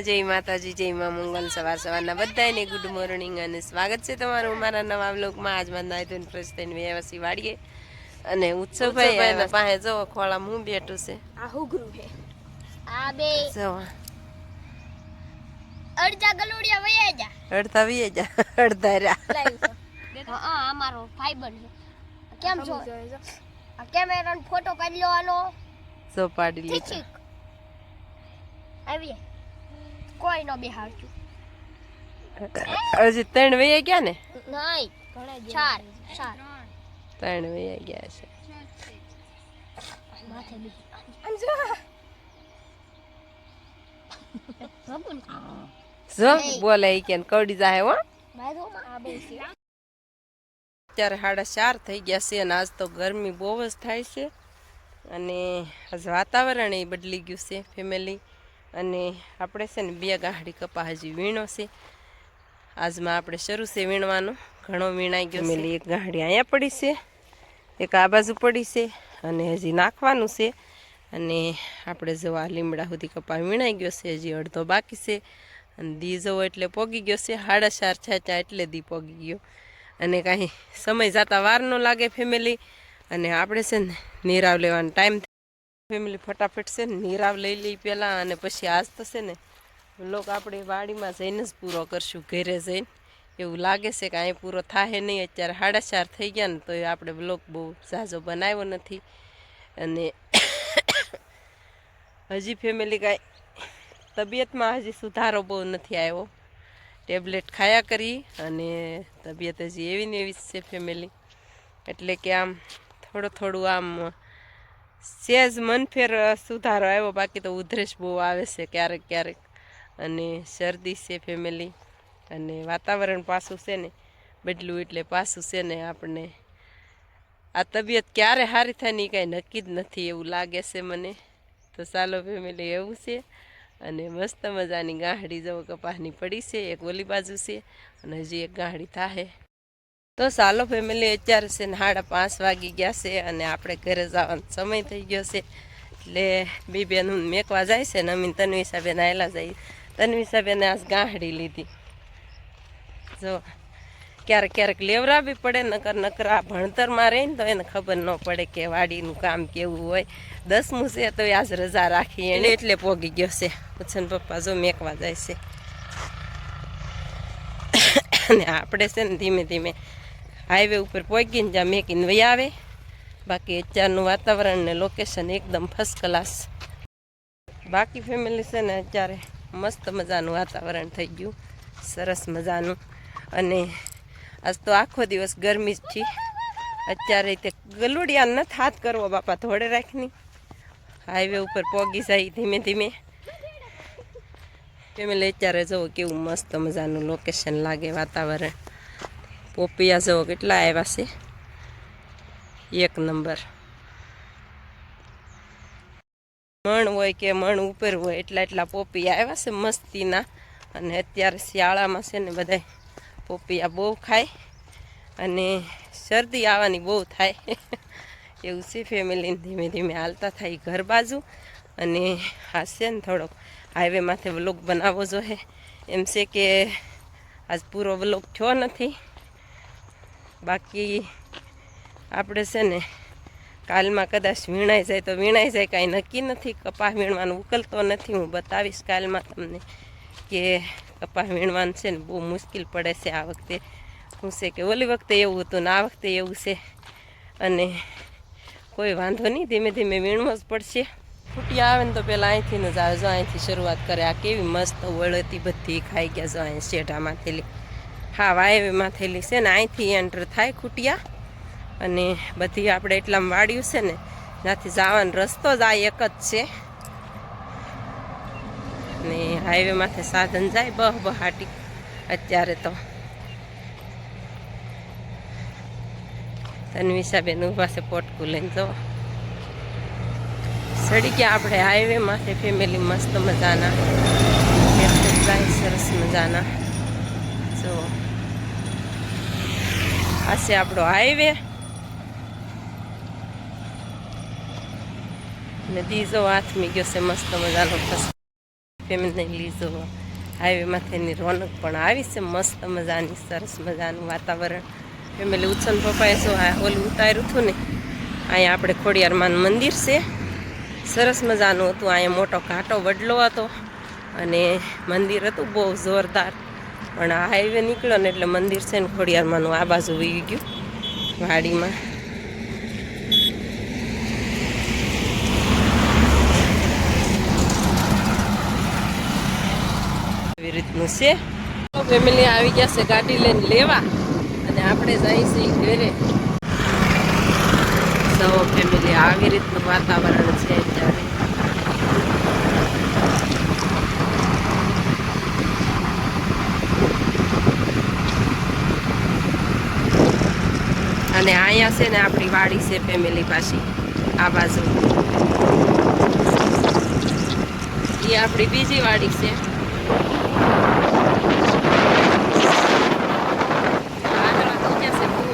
જય માતાજી જય મા મંગલ સવાર સવારના બધાને ગુડ મોર્નિંગ અને સ્વાગત છે તમારું મારા નવા બ્લોગમાં આજમાં નાય ધોઈને ફ્રેશ થઈને વ્યવસી વાળીએ. અને ઉત્સવભાઈ એના પાસે જવો ખોળા હું બેઠું છે. આ હુગરું છે? આ બે. જવો અડધા ગલુડિયા વયા જા. અડધા વીએ જા અડધા રા હા આ મારો ફાઈબર છે. કેમ છો? આ કેમેરાનો ફોટો કાઢી લેવાનો સો પાડી લીધો. આવીએ. કોઈ નો બેહાડતું. હજી ત્રણ વૈયા ગયા ને? નહીં ચાર. ચાર. ત્રણ વૈયા ગયા છે. માથે જો. બોલે કે કવડી જાય હો. અત્યારે સાડા ચાર થઈ ગયા છે અને આજ તો ગરમી બહુ જ થાય છે. અને આજ વાતાવરણ એ બદલી ગયું છે ફેમિલી અને આપણે છે ને બે ગાંઠડી કપા હજી વીણો છે. આજમાં આપણે શરૂ છે વીણવાનું. ઘણો વીણાઈ ગયો મેલી એક ગાંઠડી અહીંયા પડી છે, એક આ બાજુ પડી છે અને હજી નાખવાનું છે. અને આપણે જો આ લીમડા સુધી કપા વીણાઈ ગયો છે, હજી અડધો બાકી છે. અને દી જવો એટલે પોગી ગયો છે સાડા ચાર છાચા એટલે દી પોગી ગયો. અને કાંઈ સમય જતાં વાર ન લાગે ફેમિલી અને આપણે છે ને નીરાવ લેવાનો ટાઈમ ફેમિલી ફટાફટ છે ને નીરાવ લઈ લઈ પહેલાં અને પછી આજ છે ને લોક આપણે વાડીમાં જઈને જ પૂરો કરશું, ઘરે જઈને. એવું લાગે છે કે અહીં પૂરો થાય નહીં, અત્યારે સાડા ચાર થઈ ગયા ને તો આપણે બ્લોક બહુ ઝાઝો બનાવ્યો નથી. અને હજી ફેમિલી કાંઈ તબિયતમાં હજી સુધારો બહુ નથી આવ્યો. ટેબ્લેટ ખાયા કરી અને તબિયત હજી એવી ને એવી જ છે ફેમિલી. એટલે કે આમ થોડું થોડું આમ સહેજ મનફેર સુધારો આવ્યો. બાકી તો ઉધરસ બહુ આવે છે ક્યારેક ક્યારેક. અને શરદી છે ફેમિલી અને વાતાવરણ પાછું છે ને, બદલું એટલે પાછું છે ને આપણને. આ તબિયત ક્યારે સારી થાય ને કાંઈ નક્કી જ નથી એવું લાગે છે મને. તો ચાલો ફેમિલી એવું છે. અને મસ્ત મજાની ગાંહડી જવો કપાસની પડી છે. એક ઓલી બાજુ છે અને હજી એક ગાંહડી થાહે. તો સાલો ફેમિલી અત્યારે છે ને સાડા પાંચ વાગી ગયા છે અને આપણે ઘરે જવાનો સમય થઈ ગયો છે. એટલે બે બેન મેકવા જાય છે ને અમીન તન્વી સાહેબે નાયલા જાય તન્વી સાહેબેને આજ ગાંહડી લીધી. જો, ક્યારેક ક્યારેક લેવરાવી પડે, નકર નકર ભણતરમાં રહીને તો એને ખબર ન પડે કે વાડીનું કામ કેવું હોય. દસમું છે તો આજ રજા રાખી એને. એટલે પોગી ગયો છે. પૂછન પપ્પા જો મેકવા જાય છે. અને આપણે છે ને ધીમે ધીમે હાઈવે ઉપર પહોંચીને જ્યાં મેકીને વહી આવે. બાકી અત્યારનું વાતાવરણ ને લોકેશન એકદમ ફર્સ્ટ ક્લાસ બાકી ફેમિલી છે ને અત્યારે મસ્ત મજાનું વાતાવરણ થઈ ગયું. સરસ મજાનું. અને આજ તો આખો દિવસ ગરમી જ છે. અત્યારે તે ગલુડિયા નથી હાથ કરવો બાપા થોડે રાખની. હાઈવે ઉપર પોગી જાય ધીમે ધીમે. ફેમિલી અત્યારે જુઓ કેવું મસ્ત મજાનું લોકેશન લાગે વાતાવરણ. પોપિયા જુઓ કેટલા આવ્યા છે? એક નંબર. મણ હોય કે મણ ઉપર હોય, એટલા એટલા પોપિયા આવ્યા છે મસ્તીના. અને અત્યારે શિયાળામાં છે ને બધા પોપિયા બહુ ખાય અને શરદી આવવાની બહુ થાય. એવું છે ફેમિલીને ધીમે ધીમે હાલતા થાય ઘર બાજુ. અને આ છે ને થોડોક હાઈવે માથે વ્લોગ બનાવવો જોઈએ. એમ છે કે આજ પૂરો વ્લોગ થયો નથી. બાકી આપણે છે ને કાલમાં કદાચ વીણાઈ જાય તો વીણાઈ જાય, કાંઈ નક્કી નથી. કપાસ વીણવાનું ઉકલતો નથી. હું બતાવીશ કાલમાં તમને કે કપાસ વીણવાનું છે ને બહુ મુશ્કેલ પડે છે આ વખતે. શું છે કે ઓલી વખતે એવું હતું ને આ વખતે એવું છે. અને કોઈ વાંધો નહીં, ધીમે ધીમે વીણવો જ પડશે. ફૂટી આવે ને તો પહેલાં અહીંથી જ આવે જો અહીંથી શરૂઆત કરે. આ કેવી મસ્ત વળતી બધી ખાઈ ગયા, જો અહીં શેઢામાં થયેલી હા વાયમાં થયેલી છે ને, અહીંથી એન્ટર થાય ખૂટિયા. અને બધી આપણે એટલામાં વાળ્યું છે ને ત્યાંથી જવાનો રસ્તો જ આ એક જ છે. ને હાઈવે માથે સાધન જાય બહ બહાટી અત્યારે તો. તન્વિષાબેન ઊભા છે પોટકું લઈને, જો. સડી ગયા આપણે હાઈવે માથે ફેમિલી મસ્ત મજાના. જાય, સરસ મજાના. જો. આ આપણો હાઈવે નદી જો હાથમી ગયો છે મસ્ત મજાનો ફેમિલી જો હાઈવેમાંથી રોનક પણ આવી છે મસ્ત મજાની, સરસ મજાનું વાતાવરણ. ફેમિલી ઉછલ પપ્પાએ શું આ ઓલું ઉતાર્યું હતું ને, અહીંયા આપણે ખોડિયારમાંનું મંદિર છે. સરસ મજાનું હતું, અહીંયા મોટો ઘાટો વડલો હતો. અને મંદિર હતું બહુ જોરદાર. પણ આ હાઈવે નીકળ્યો ને એટલે મંદિર છે ને ખોડિયારમાંનું આ બાજુ વી ગયું, વાડીમાં. એવી રીતનું છે. ફેમિલી આવી ગયા છે ગાડી લઈને લેવા અને આપણે જઈએ છીએ ઘરે. સૌ ફેમિલી આવી રીતનું વાતાવરણ છે અત્યારે. અને અહીંયા છે ને આપણી વાડી છે ફેમિલી પાછી, આ બાજુ. એ આપણી બીજી વાડી છે.